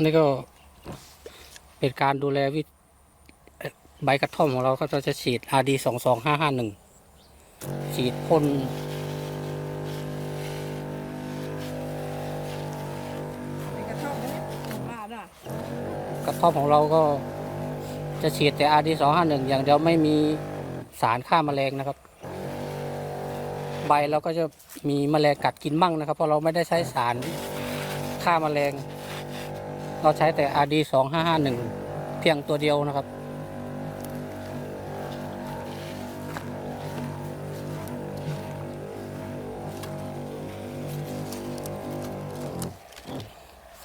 นี่ก็เป็นการดูแลวิใบกระท่อมของเราก็จะฉีด RD สองสองห้าห้าหนึ่งฉีดพ่นในกระท่อมนี่ของบ้านอะกระท่อมของเราก็จะฉีดแต่ RD สองห้าหนึ่งอย่างเดียวไม่มีสารฆ่าแมลงนะครับ ใบเราก็จะมีแมลงกัดกินมั่งนะครับ เพราะเราไม่ได้ใช้สารฆ่าแมลง เราใช้แต่ RD สองห้าห้าหนึ่งเพียงตัวเดียวนะครับ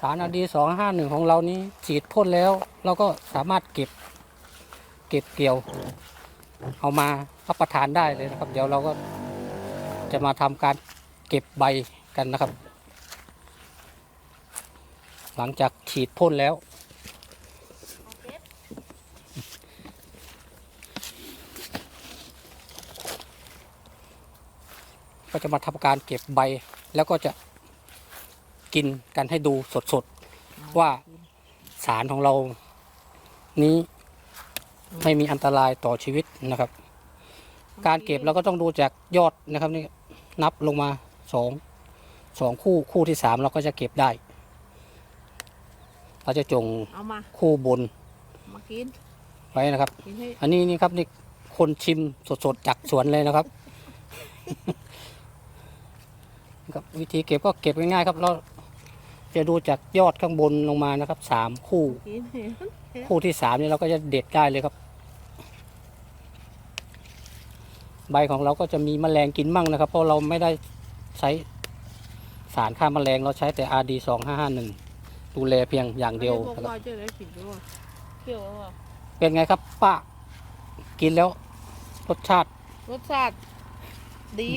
สารอดีสองห้าหนึ่งของเรานี้ฉีดพ่นแล้ว เราก็สามารถเก็บ เก็บเกี่ยว เอามารับประทานได้เลยนะครับ เดี๋ยวเราก็จะมาทำการเก็บใบกันนะครับ หลังจากฉีดพ่นแล้ว ก็จะมาทำการเก็บใบแล้วก็จะกินกันให้ดูสดๆ ว่าสารของเรานี้ไม่มีอันตรายต่อชีวิตนะครับ การเก็บเราก็ต้องดูจากยอดนะครับนี่นับลงมาสองสองคู่คู่ที่สามเราก็จะเก็บได้ เราจะจงเอามาคู่บนมากินไว้นะครับ กินให้อันนี้นี่ครับนี่คนชิมสดๆจากสวนเลยนะครับ ครับวิธีเก็บก็เก็บง่ายๆครับเราจะดูจากยอดข้างบนลงมานะครับสามคู่ กินให้คู่ที่สามนี่เราก็จะเด็ดได้เลยครับ ใบของเราก็จะมีแมลงกินมั่งนะครับ เพราะเราไม่ได้ใช้สารฆ่าแมลงเราใช้แต่ RD สองห้าห้าหนึ่ง ดูแลเพียงอย่างเดียวพวกนะครับว่าจะได้กินด้วยเคี่ยวแล้วอะเป็นไงครับป้ากินแล้วรสชาติรสชาติดี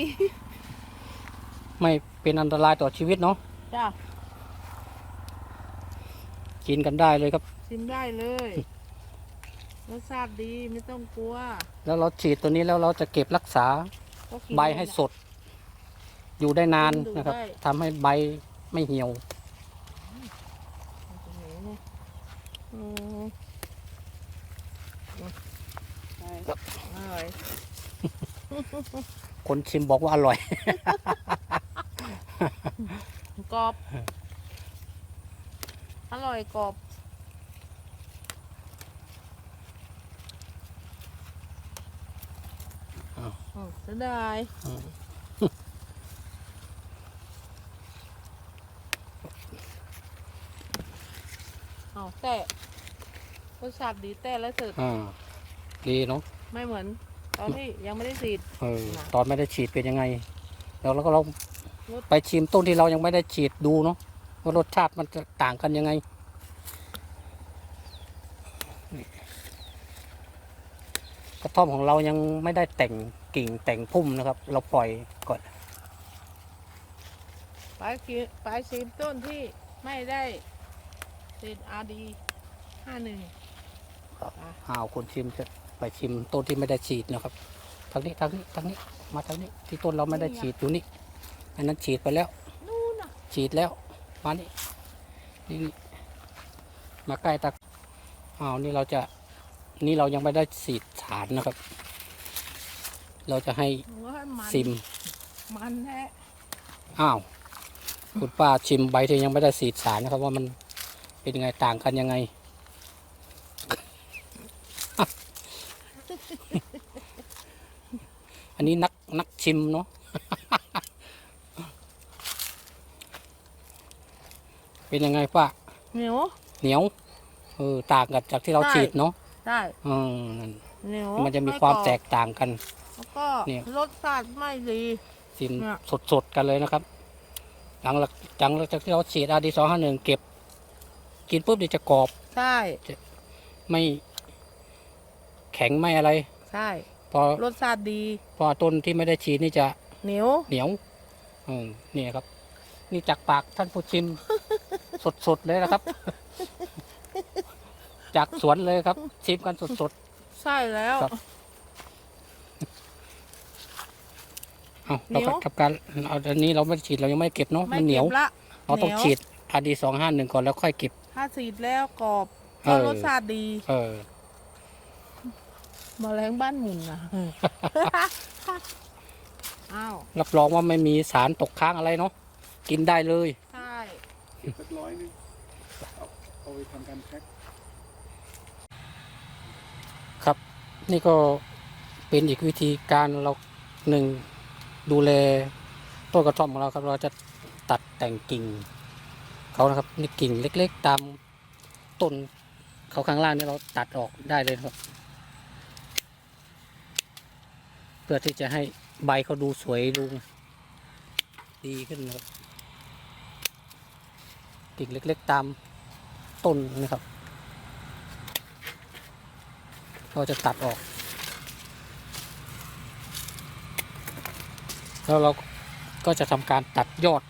ไม่เป็นอันตรายต่อชีวิตเนาะจ้ากินกันได้เลยครับ ชิมได้เลย รสชาติดีไม่ต้องกลัวแล้วเราฉีดตัวนี้แล้วเราจะเก็บรักษาก็กินใบให้สด อยู่ได้นานดูนะครับได้ทำให้ใบไม่เหี่ยว อืมใช่ครับอร่อยคนชิมบอกว่าอร่อย กรอบ อร่อยกรอบอ้าวอืมเสียดาย อืม เอาแต่รสชาติดีแต่แล้วเสร็จอ่าดีเนาะไม่เหมือน ตอนที่ยังไม่ได้ฉีด เออน่ะ ตอนไม่ได้ฉีดเป็นยังไง แล้วเราก็ลองรสไปชิมต้นที่เรายังไม่ได้ฉีดดูเนาะว่ารสชาติมันจะต่างกันยังไงนี่กระท่อมของเรายังไม่ได้แต่งกิ่งแต่งพุ่มนะครับ เราปล่อยก่อนปลายขีปลายฉีดต้นที่ไม่ได้ ฉีดอาดีห้าหนึ่งอ้าวคนชิมจะไปชิมต้นที่ไม่ได้ฉีดนะครับทางนี้ทางนี้ทางนี้มาทางนี้ที่ต้นเราไม่ได้ฉีดอยู่นี่อันนั้นฉีดไปแล้วนู่นน่ะฉีดแล้วมานี่นี่นี่มาใกล้ตาอ้าวนี่เราจะนี่เรายังไม่ได้ฉีดสารนะครับ เราจะให้หัวให้มันซิมมันแท้อ้าวคุณป้าชิมใบที่ยังไม่ได้ฉีดสารนะครับ ว่ามัน เป็นยังไงต่างกันยังไง อันนี้นักนักชิมเนาะเป็นยังไงป้าเหนียวเหนียวเออต่างกันจากที่เราใช่ฉีดเนาะได้อืมนั่นเหนียวมันจะมีความไกรอบแตกต่างกัน แล้วก็เนี่ยรสชาติไม่ดีสินเนี่ยสดๆกันเลยนะครับ หลังจากหลังจากที่เราฉีดอาดีสองห้าหนึ่งเก็บ กินปุ๊บเดี๋ยวจะกรอบ ใช่ ไม่แข็งไม่อะไร ใช่ พอรสชาติดี พอต้นที่ไม่ได้ฉีดนี่จะเหนียวเหนียวอืมนี่ครับ นี่จากปากท่านผู้ชิม สดๆเลยนะครับ จากสวนเลยครับ ชิมกันสดใช่แล้วครับๆเอาเราเหนียวทำการเอาอันนี้เราไม่ได้ฉีดเรายังไม่ได้เก็บเนาะไม่มันเหนียวก็บละเราต้องเหนียวฉีดอาดีสองห้าหนึ่งก่อนแล้วค่อยเก็บ ถ้าฉีดแล้วกรอบเอก็อ รสชาติดีเออแมลงบ้านหมุนนะ อ้าวรับรองว่าไม่มีสารตกค้างอะไรเนาะกินได้เลย ใช่สักร้อยหนึงเอาเอาไปทำการแพ็ค ครับ นี่ก็เป็นอีกวิธีการเราหนึ่งดูแลต้นกระท่อมของเราครับ เราจะตัดแต่งกิ่ง เขานะครับนี่กิ่งเล็ก ๆ ตามต้นเขาข้างล่างนี่เราตัดออกได้เลยครับ เพื่อที่จะให้ใบเขาดูสวยดูดีขึ้นนะครับกิ่งเล็ก ๆ ตามต้นนะครับเราจะตัดออก แล้วเราก็จะทำการตัดยอด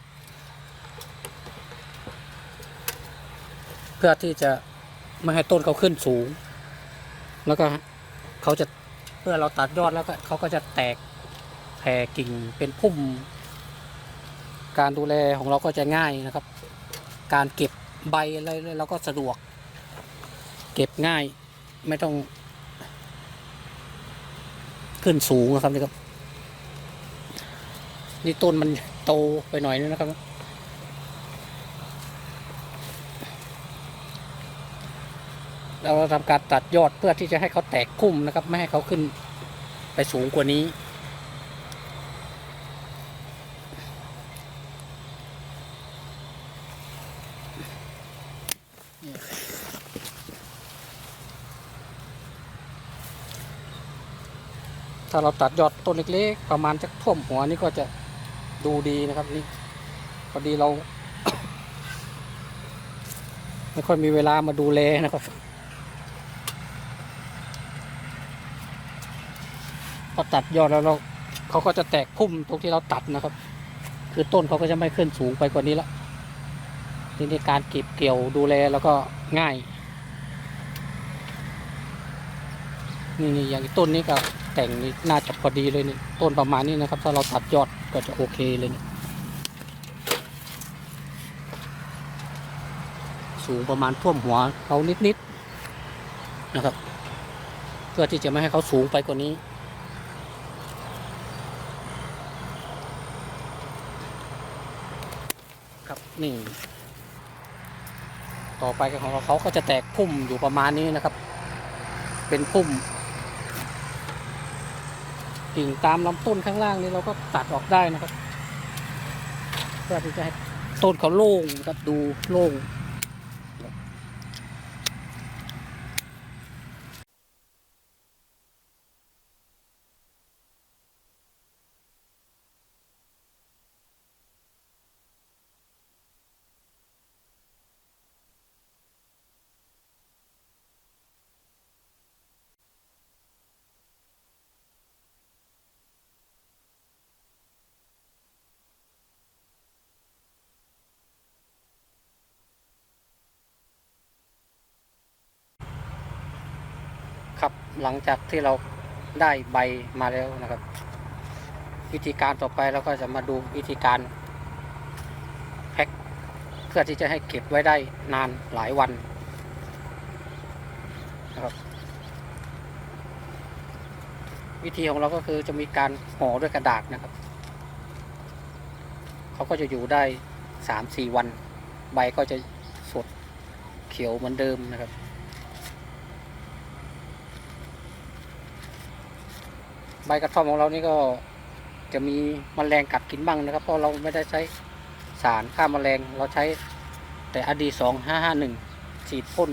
พื่อที่จะไม่ให้ต้นเขาขึ้นสูง แล้วก็เขาจะเพื่อเราตัดยอดแล้วก็เขาก็จะแตกแผ่กิ่งเป็นพุ่ม การดูแลของเราก็จะง่ายนะครับ การเก็บใบอะไรเราก็สะดวก เก็บง่ายไม่ต้อง ขึ้นสูงนะครับนี่ครับนี่ต้นมันโตไปหน่อยนึงนะครับ เราทำการตัดยอดเพื่อที่จะให้เขาแตกคุ้มนะครับ ไม่ให้เขาขึ้นไปสูงกว่านี้ถ้าเราตัดยอดต้นเล็กๆ ประมาณจะท่วมหัวนี่ก็จะดูดีนะครับนี่พอดีเรา ไม่ค่อยมีเวลามาดูแลนะครับ พอตัดยอดแล้วเราเขาก็จะแตกพุ่มตรงที่เราตัดนะครับ คือต้นเขาก็จะไม่ขึ้นสูงไปกว่านี้ละทีนี้การเก็บเกี่ยวดูแลแล้วก็ง่ายนี่นี่อย่างต้นนี้ก็แต่งนี่น่าจะพอดีเลยนี่ต้นประมาณนี้นะครับ ถ้าเราตัดยอดก็จะโอเคเลยนี่สูงประมาณท่วมหัวเขานิดๆนะครับ เพื่อที่จะไม่ให้เขาสูงไปกว่านี้ ครับ นี่ ต่อไปของเราเขาก็จะแตกพุ่มอยู่ประมาณนี้นะครับ เป็นพุ่มกิ่งตามลำต้นข้างล่างนี้เราก็ตัดออกได้นะครับเพื่อที่จะให้ต้นเขาโล่งครับดูโล่ง ครับ หลังจากที่เราได้ใบมาแล้วนะครับ วิธีการต่อไปเราก็จะมาดูวิธีการแพ็คเพื่อที่จะให้เก็บไว้ได้นานหลายวันนะครับ วิธีของเราก็คือจะมีการห่อด้วยกระดาษนะครับเขาก็จะอยู่ได้สามสี่วัน ใบก็จะสดเขียวเหมือนเดิมนะครับ ใบกระท่อมของเรานี่ก็จะมีมแมลงกัดกินบ้างนะครับ เพราะเราไม่ได้ใช้สารฆ่าแมลงเราใช้แต่อดีสองห้าห้าหนึ่งฉีดพ่น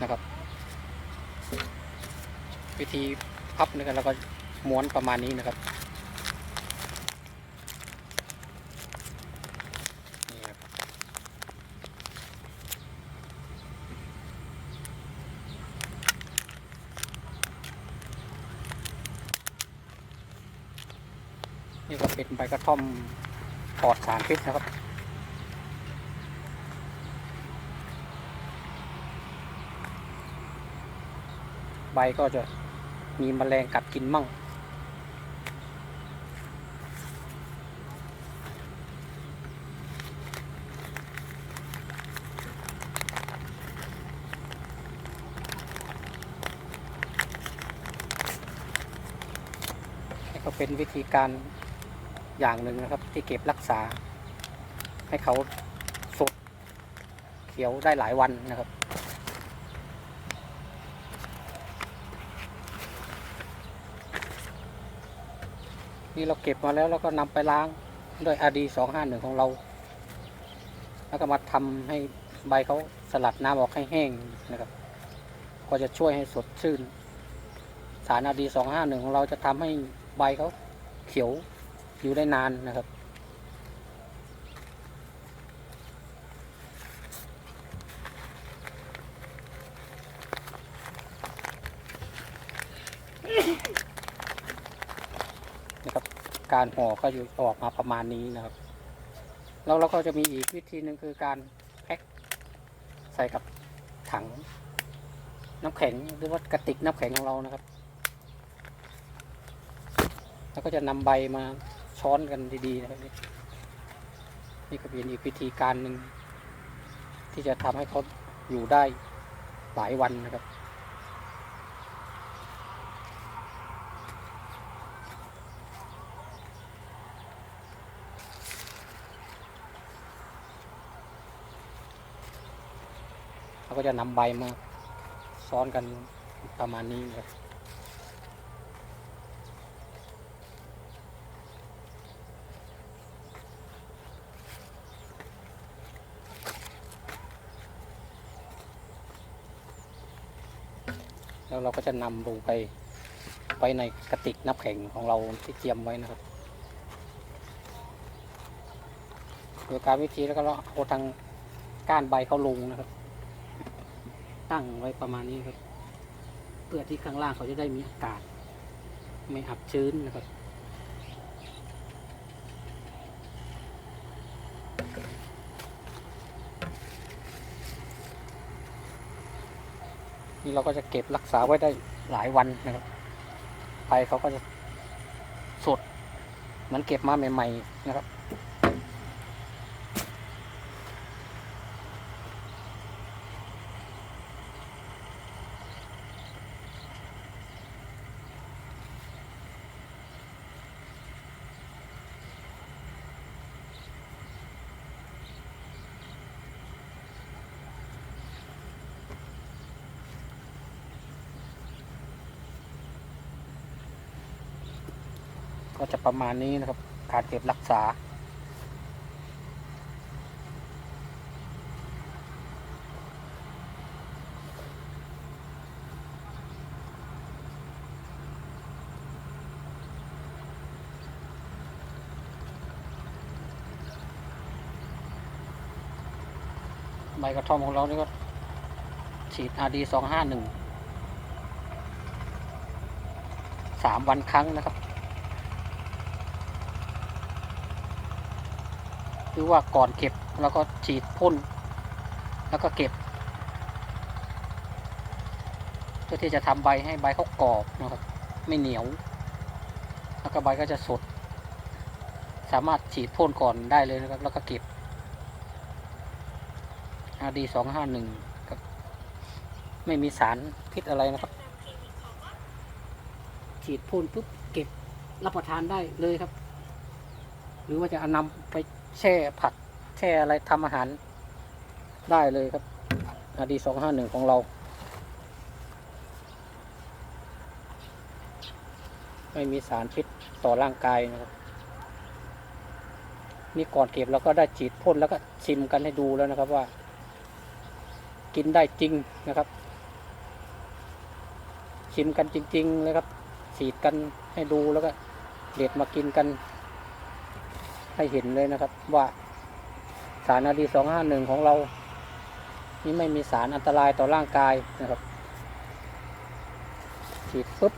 นะครับ วิธีพับนะครับเราก็ม้วนประมาณนี้นะครับ เป็นใบกระท่อมปลอดสารพิษนะครับใบก็จะมีมแมลงกัดกินมั่งก็เป็นวิธีการ อย่างหนึ่งนะครับ ที่เก็บรักษา ให้เขาสดเขียวได้หลายวันนะครับ นี่เราเก็บมาแล้วเราก็นำไปล้างด้วยอาดีสองห้าหนึ่งของเรา แล้วก็มาทำให้ใบเขาสลัดน้ำออกให้แห้งนะครับ ก็จะช่วยให้สดชื่น สารอาดีสองห้าหนึ่งของเราจะทำให้ใบเขาเขียว อยู่ได้นานนะครับ นะครับ การห่อก็อยู่ออกมาประมาณนี้นะครับ แล้วเราก็จะมีอีกวิธีหนึ่งคือการแพ็คใส่กับถังน้ำแข็งหรือว่ากระติกน้ำแข็งของเรานะครับ แล้วก็จะนำใบมา ช้อนกันดีๆนะครับนี่ก็เป็นอีกวิธีการหนึ่งที่จะทำให้เขาอยู่ได้หลายวันนะครับเราก็จะนำใบมาซ้อนกันประมาณนี้ครับ แล้วเราก็จะนำลงไปไว้ในกระติกน้ำแข็งของเราที่เตรียมไว้นะครับโดยการวิธีแล้วก็เราเอาทางก้านใบเขาลงนะครับ ตั้งไว้ประมาณนี้ครับ เพื่อที่ข้างล่างเขาจะได้มีอากาศ ไม่อับชื้นนะครับ นี่เราก็จะเก็บรักษาไว้ได้หลายวันนะครับ ไปเขาก็จะสดเหมือนเก็บมาใหม่ ๆ นะครับ ก็จะประมาณนี้นะครับ การเก็บรักษา ใบกระท่อมของเรานี่ก็ฉีด RD สองห้าหนึ่งสามวันครั้งนะครับ รือว่าก่อนเก็บแล้วก็ฉีดพ่น แล้วก็เก็บ เพื่อที่จะทำใบให้ใบเขากรอบนะครับ ไม่เหนียว แล้วก็ใบก็จะสด สามารถฉีดพ่นก่อนได้เลยนะครับ แล้วก็เก็บ RD สองห้าหนึ่งครับ ไม่มีสารพิษอะไรนะครับ ฉีดพ่นปุ๊บเก็บรับประทานได้เลยครับ หรือว่าจะเอานำไป แช่ผัก แช่อะไรทำอาหารได้เลยครับอาดีสองห้าหนึ่งของเรา ไม่มีสารพิษต่อร่างกายนะครับ นี่ก่อนเก็บเราก็ได้ฉีดพ่นแล้วก็ชิมกันให้ดูแล้วนะครับว่า กินได้จริงนะครับ ชิมกันจริงๆเลยครับฉีดกันให้ดูแล้วก็เด็ดมากินกัน ให้เห็นเลยนะครับ ว่าสารอาดีสองห้าหนึ่งของเรา นี่ไม่มีสารอันตรายต่อร่างกายนะครับ ฉีดปุ๊บ